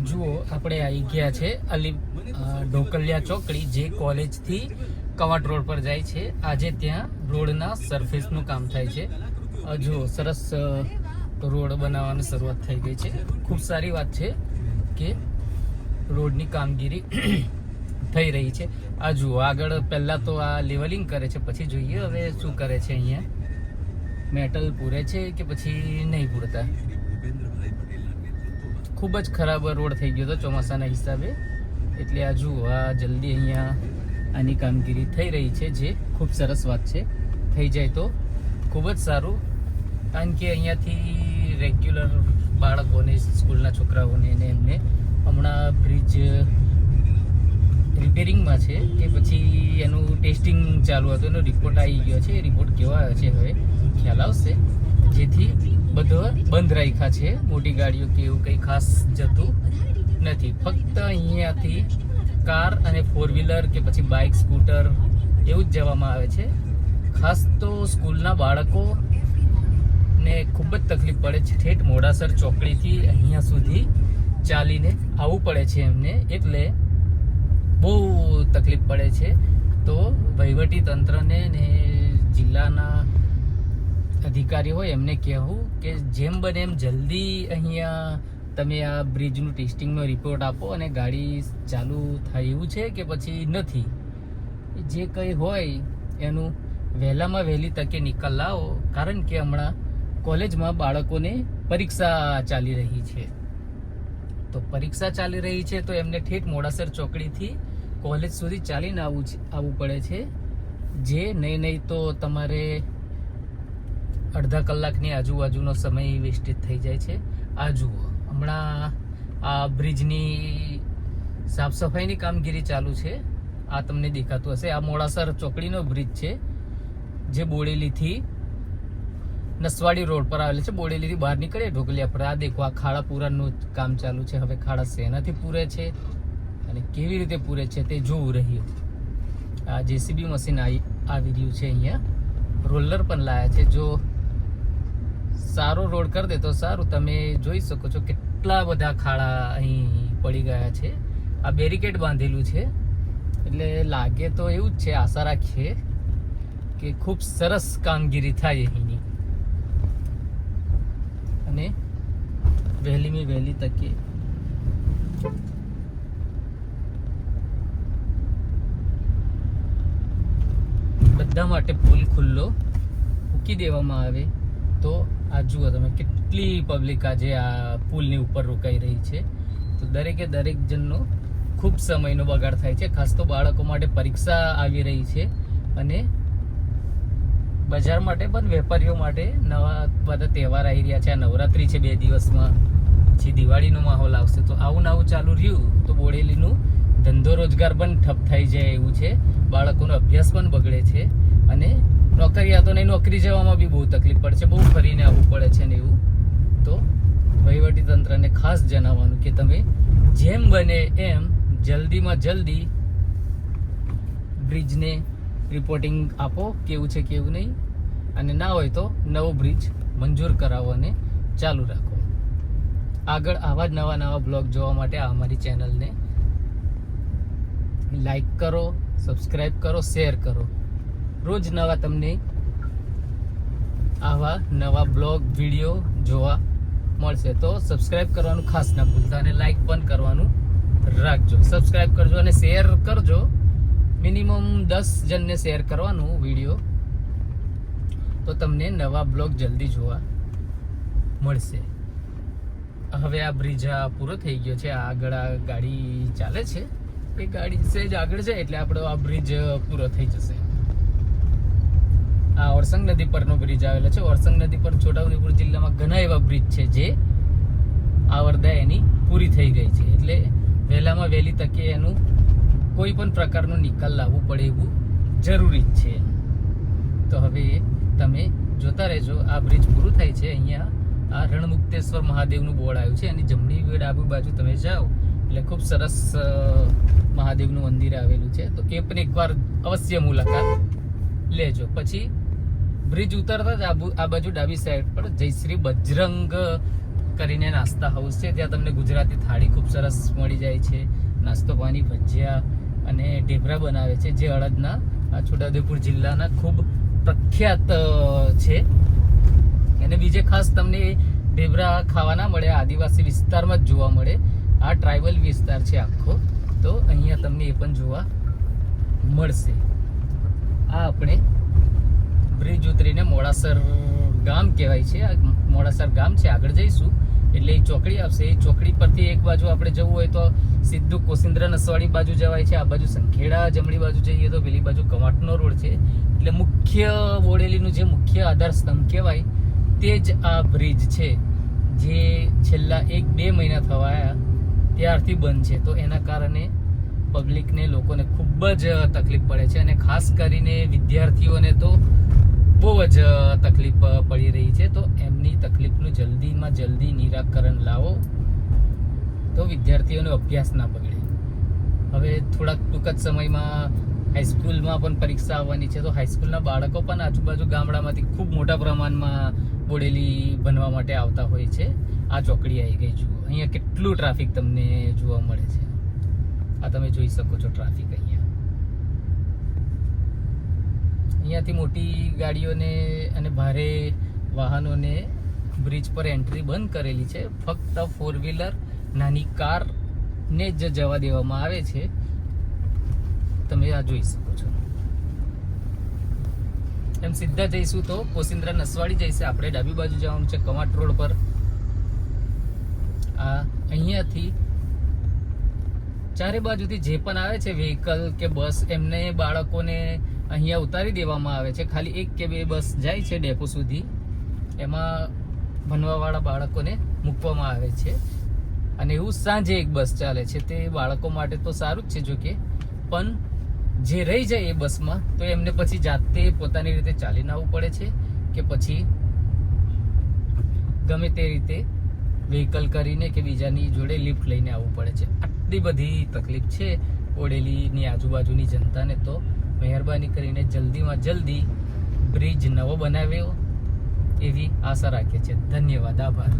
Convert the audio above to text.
જુઓ, આપણે આવી ગયા છે અલી ઢોકલિયા ચોકડી, જે કોલેજથી કવાટ રોડ પર જાય છે. આજે ત્યાં રોડના સરફેસનું કામ થાય છે. જુઓ, સરસ રોડ બનાવવાની શરૂઆત થઈ ગઈ છે. ખૂબ સારી વાત છે કે રોડની કામગીરી થઈ રહી છે. આ જુઓ, આગળ પહેલાં તો આ લેવલિંગ કરે છે, પછી જોઈએ હવે શું કરે છે અહીંયા. મેટલ પૂરે છે કે પછી નહીં પૂરતા? ખૂબ જ ખરાબ રોડ થઈ ગયો હતો ચોમાસાના હિસાબે. એટલે આ જુઓ, આ જલ્દી અહીંયા આની કામગીરી થઈ રહી છે, જે ખૂબ સરસ વાત છે. થઈ જાય તો ખૂબ જ સારું. કારણ કે અહીંયાથી રેગ્યુલર બાળકોને, સ્કૂલના છોકરાઓને અને એમને હમણાં બ્રિજ રિપેરિંગમાં છે, કે પછી એનું ટેસ્ટિંગ ચાલુ હતું, એનો રિપોર્ટ આવી ગયો છે. એ રિપોર્ટ કેવો આવ્યો છે હવે ખ્યાલ આવશે. જેથી બધો રાખ્યા છે. મોટી ગાડીઓ કે એવું કંઈ ખાસ જતું નથી. ફક્ત અહીંયાથી કાર અને ફોર વ્હીલર કે પછી બાઇક સ્કૂટર એવું જ જવામાં આવે છે. ખાસ તો સ્કૂલના બાળકો ને ખૂબ જ તકલીફ પડે છે. ઠેઠ મોડાસર ચોકડીથી અહીંયા સુધી ચાલીને આવવું પડે છે એમને. એટલે બહુ તકલીફ પડે છે. તો વહીવટી તંત્રને ને જિલ્લાના અધિકારી હોય એમને કહેવું કે જેમ બને એમ જલ્દી અહીંયા તમે આ બ્રિજનું ટેસ્ટિંગનો રિપોર્ટ આપો અને ગાડી ચાલુ થાય એવું છે કે પછી નથી? જે કંઈ હોય એનું વહેલામાં વહેલી તકે નિકાલ લાવો, કારણ કે હમણાં કોલેજમાં બાળકોને પરીક્ષા ચાલી રહી છે. તો પરીક્ષા ચાલી રહી છે તો એમને ઠેઠ મોડાસર ચોકડીથી કોલેજ સુધી ચાલીને આવવું આવવું પડે છે. જે નહીં નહીં તો તમારે અડધા કલાકની આજુબાજુનો સમય વેસ્ટેજ થઈ જાય છે. આ જુઓ, હમણાં આ બ્રિજની સાફ સફાઈની કામગીરી ચાલુ છે. આ તમને દેખાતું હશે. આ મોડાસર ચોકડીનો બ્રિજ છે, જે બોડેલીથી નસવાડી રોડ પર આવેલ છે. બોડેલીથી બહાર નીકળે ઢોકલિયા પર. આ દેખો, આ ખાડા પૂરાનું કામ ચાલુ છે. હવે ખાડા શેનાથી પૂરે છે અને કેવી રીતે પૂરે છે તે જોવું રહ્યું. આ જેસીબી મશીન આવી રહ્યું છે અહીંયા. રોલર પણ લાયા છે. જો સારો રોડ કરી દે તો સારું. તમે જોઈ શકો છો કેટલા બધા ખાડા અહીં પડી ગયા છે. આ બેરિકેડ બાંધેલું છે. એટલે લાગે તો એવું જ છે, આશા રાખીએ કે ખૂબ સરસ કામગીરી થાય અહીંની. અને વહેલીમાં વહેલી તકે બધા માટે પુલ ખુલ્લો મૂકી દેવામાં આવે. તો આ જુઓ તમે કેટલી પબ્લિક આજે આ પુલની ઉપર રોકાઈ રહી છે. તો દરેકે દરેક જણનો ખૂબ સમયનો બગાડ થાય છે. ખાસ તો બાળકો માટે પરીક્ષા આવી રહી છે અને બજાર માટે પણ વેપારીઓ માટે નવા બધા તહેવાર આવી રહ્યા છે. આ નવરાત્રી છે બે દિવસમાં. પછી દિવાળીનો માહોલ આવશે. તો આવું નવું ચાલુ રહ્યું તો બોડેલીનું ધંધો રોજગાર પણ ઠપ થઈ જાય એવું છે. બાળકોનો અભ્યાસ પણ બગડે છે અને નોકરિયાતોને નોકરી જવામાં બી બહુ તકલીફ પડે છે, બહુ ફરીને આવવું પડે છે ને એવું. તો તંત્રને ખાસ જણાવવાનું કે તમે જેમ બને એમ જલ્દીમાં જલ્દી બ્રિજને રિપોર્ટિંગ આપો, કેવું છે, કેવું નહીં. અને ના હોય તો નવો બ્રિજ મંજૂર કરાવો અને ચાલુ રાખો. આગળ આવા જ નવા નવા બ્લોગ જોવા માટે આ અમારી ચેનલને લાઈક કરો સબસ્ક્રાઈબ કરો, શેર કરો. રોજ નવા તમને આવા નવા બ્લોગ, વીડિયો જોવા મળશે. તો સબસ્ક્રાઈબ કરવાનું ખાસ ના ભૂલતા અને લાઈક પણ કરવાનું રાખજો. સબસ્ક્રાઈબ કરજો અને શેર કરજો. મિનિમમ દસ જણને શેર કરવાનું વીડિયો. તો તમને નવા બ્લોગ જલ્દી જોવા મળશે. હવે આ બ્રિજ પૂરો થઈ ગયો છે. આગળ આ ગાડી ચાલે છે. એ ગાડી સેજ આગળ છે એટલે આપણો આ બ્રિજ પૂરો થઈ જશે. આ ઓરસંગ નદી પરનો બ્રિજ આવેલો છે. ઓરસંગ નદી પર છોટાઉદેપુર જિલ્લામાં ઘણા એવા બ્રિજ છે જે આવરદા એની પૂરી થઈ ગઈ છે. એટલે વહેલામાં વહેલી તકે એનું કોઈ પણ પ્રકારનો નિકાલ લાવવું પડે એવું જરૂરી જ છે. તો હવે તમે જોતા રહેજો, આ બ્રિજ પૂરું થાય છે. અહીંયા આ રણમુક્તેશ્વર મહાદેવનું બોર્ડ આવ્યું છે. એની જમણી વેડ બાજુ તમે જાઓ, એટલે ખૂબ સરસ મહાદેવનું મંદિર આવેલું છે. તો એ પણ એકવાર અવશ્ય મુલાકાત લેજો. પછી બ્રિજ ઉતરતા જ આ બાજુ ડાબી સાઈડ પર જયશ્રી બજરંગ કરીને નાસ્તા હાઉસ છે. ત્યાં તમને ગુજરાતી થાળી ખૂબ સરસ મળી જાય છે. નાસ્તો પાણી, ભજીયા અને ઢેબરા બનાવે છે, જે અડદના, આ છોટાઉદેપુર જિલ્લાના ખૂબ પ્રખ્યાત છે. અને બીજે ખાસ તમને ઢેબરા ખાવા ના મળે આદિવાસી વિસ્તારમાં જ જોવા મળે. આ ટ્રાઇબલ વિસ્તાર છે આખો. તો અહીંયા તમને એ પણ જોવા મળશે. આ આપણે બ્રિજ ઉતરીને મોડાસર ગામ કહેવાય છે. આ મોડાસર ગામ છે. આગળ જઈશું. એટલે એ ચોકડી આવશે. એ ચોકડી પરથી એક બાજુ આપણે જવું હોય તો સીધું કોસિન્દ્ર નસવાડી બાજુ જવાય છે. આ બાજુ સંખેડા જમણી બાજુ જઈએ તો પેલી બાજુ કવાટનો રોડ છે. એટલે મુખ્ય બોડેલીનું જે મુખ્ય આધાર સ્તંભ કહેવાય તે જ આ બ્રિજ છે. જે છેલ્લા એક બે મહિના થવાયા ત્યારથી બંધ છે. તો એના કારણે પબ્લિકને લોકોને ખૂબ જ તકલીફ પડે છે. અને ખાસ કરીને વિદ્યાર્થીઓને તો બહુ જ તકલીફ પડી રહી છે. તો એમની તકલીફનું જલ્દીમાં જલ્દી નિરાકરણ લાવો. તો વિદ્યાર્થીઓનો અભ્યાસ ના બગડે. હવે થોડાક ટૂંક જ સમયમાં હાઈસ્કૂલમાં પણ પરીક્ષા આવવાની છે. તો હાઈસ્કૂલના બાળકો પણ આજુબાજુ ગામડામાંથી ખૂબ મોટા પ્રમાણમાં બોડેલી બનવા માટે આવતા હોય છે. આ ચોકડી આવી ગઈ જુઓ. અહીંયા કેટલું ટ્રાફિક તમને જોવા મળે છે. આ તમે જોઈ શકો છો ટ્રાફિક અહીંયા. અહીંયાથી મોટી ગાડીઓને અને ભારે વાહનોને બ્રિજ પર એન્ટ્રી બંધ કરેલી છે. ફક્ત ફોર વ્હીલર નાની કારને જ જવા દેવામાં આવે છે. તમે આ જોઈ શકો છો. એમ સીધા જઈશું તો કોસિન્દ્રા નસવાડી જઈશે. આપણે ડાબી બાજુ જવાનું છે કમાટ રોડ પર. આ અહીંયાથી ચારે બાજુથી જે પણ આવે છે વ્હીકલ કે બસ એમને બાળકોને અહીંયા ઉતારી દેવામાં આવે છે. ખાલી એક કે બે બસ જાય છે ડેપો સુધી. એમાં ભણવાવાળા બાળકોને મૂકવામાં આવે છે. અને એવું સાંજે એક બસ ચાલે છે. તે બાળકો માટે તો સારું જ છે જોકે. પણ જે રહી જાય એ બસમાં તો એમને પછી જાતે પોતાની રીતે ચાલીને આવવું પડે છે કે પછી ગમે તે રીતે વ્હીકલ કરીને કે બીજાની જોડે લિફ્ટ લઈને આવવું પડે છે. આટલી બધી તકલીફ છે ઓડેલીની આજુબાજુની જનતાને તો મહેરબાની કરીને જલ્દીમાં જલ્દી બ્રિજ નવો બનાવ્યો એવી આશા રાખીએ છીએ ધન્યવાદ. આભાર.